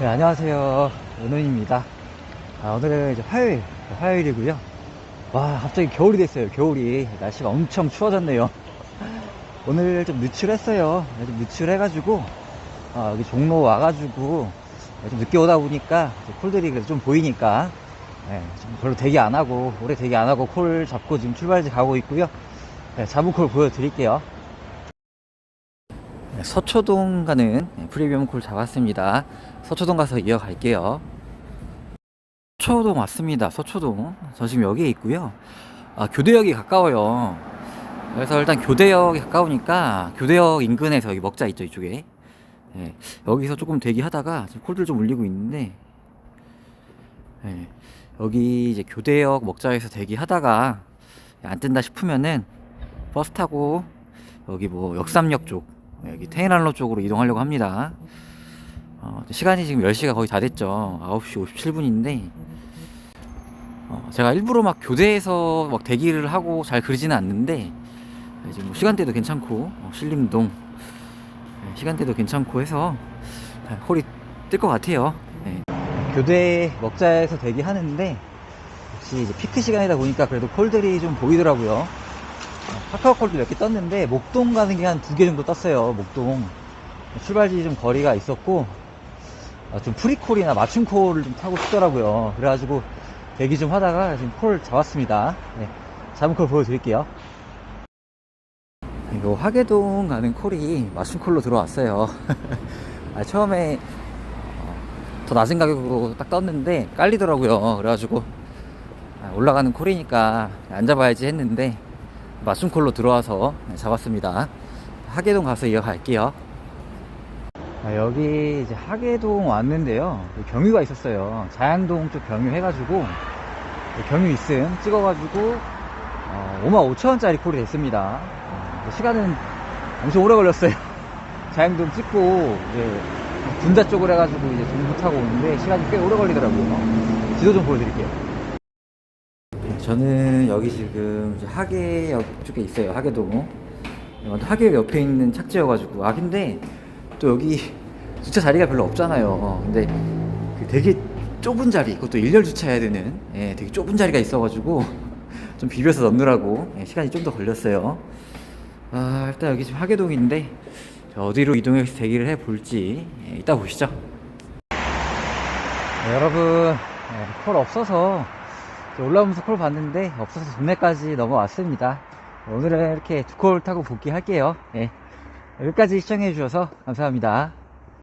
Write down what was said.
네, 안녕하세요. 은훈입니다. 아, 오늘은 이제 화요일, 화요일이고요. 와, 갑자기 겨울이 됐어요. 겨울이. 날씨가 엄청 추워졌네요. 오늘 좀 누출했어요. 네, 좀 누출해가지고, 아, 여기 종로 와가지고, 좀 늦게 오다 보니까, 콜들이 그래도 좀 보이니까, 네, 좀 별로 대기 안 하고, 오래 대기 안 하고 콜 잡고 지금 출발지 가고 있고요. 네, 잡은 콜 보여드릴게요. 네, 서초동 가는 프리미엄 콜 잡았습니다. 서초동 가서 이어갈게요. 서초동 왔습니다. 서초동. 저 지금 여기에 있고요. 아, 교대역이 가까워요. 그래서 일단 교대역이 가까우니까 교대역 인근에서 여기 먹자 있죠, 이쪽에. 예, 여기서 조금 대기하다가 지금 콜들 좀 울리고 있는데, 예, 여기 이제 교대역 먹자에서 대기하다가 안 뜬다 싶으면은 버스 타고 여기 뭐 역삼역 쪽, 여기 테헤란로 쪽으로 이동하려고 합니다. 어, 시간이 지금 10시가 거의 다 됐죠. 9시 57분인데, 어, 제가 일부러 막 교대에서 막 대기를 하고 잘 그러지는 않는데, 이제 뭐 시간대도 괜찮고, 어, 신림동, 네, 시간대도 괜찮고 해서, 네, 홀이 뜰 것 같아요. 네. 교대 먹자에서 대기하는데, 역시 피크 시간이다 보니까 그래도 콜들이 좀 보이더라고요. 어, 카카오 콜도 몇 개 떴는데, 목동 가는 게 한 두 개 정도 떴어요, 목동. 출발지 좀 거리가 있었고, 아, 좀 프리콜이나 맞춤콜을 좀 타고 싶더라고요. 그래가지고 대기 좀 하다가 지금 콜 잡았습니다. 네, 잡은 콜 보여드릴게요. 이거 화계동 가는 콜이 맞춤콜로 들어왔어요. 아, 처음에 어, 더 낮은 가격으로 딱 떴는데 깔리더라고요. 그래가지고 아, 올라가는 콜이니까 안 잡아야지 했는데 맞춤콜로 들어와서 네, 잡았습니다. 하계동 가서 이어갈게요. 아, 여기 이제 하계동 왔는데요. 경유가 있었어요. 자양동 쪽 경유 해가지고 경유 있음 찍어가지고 어, 5만 5천 원짜리 콜이 됐습니다. 어, 시간은 엄청 오래 걸렸어요. 자양동 찍고 이제 군자 쪽으로 해가지고 이제 정부 타고 오는데 시간이 꽤 오래 걸리더라고요. 지도 좀 보여드릴게요. 네, 저는 여기 지금 하계역 쪽에 있어요. 하계동. 하계역 옆에 있는 착지여가지고 아 근데 또 여기 주차 자리가 별로 없잖아요. 근데 그 되게 좁은 자리, 그것도 일렬 주차해야 되는 예, 되게 좁은 자리가 있어가지고 좀 비벼서 넣느라고 예, 시간이 좀 더 걸렸어요. 아, 일단 여기 지금 하계동인데 자, 어디로 이동해서 대기를 해 볼지 예, 이따 보시죠. 네, 여러분 예, 콜 없어서 올라오면서 콜 봤는데 없어서 동네까지 넘어왔습니다. 오늘은 이렇게 두 콜 타고 복귀할게요. 예. 여기까지 시청해 주셔서 감사합니다.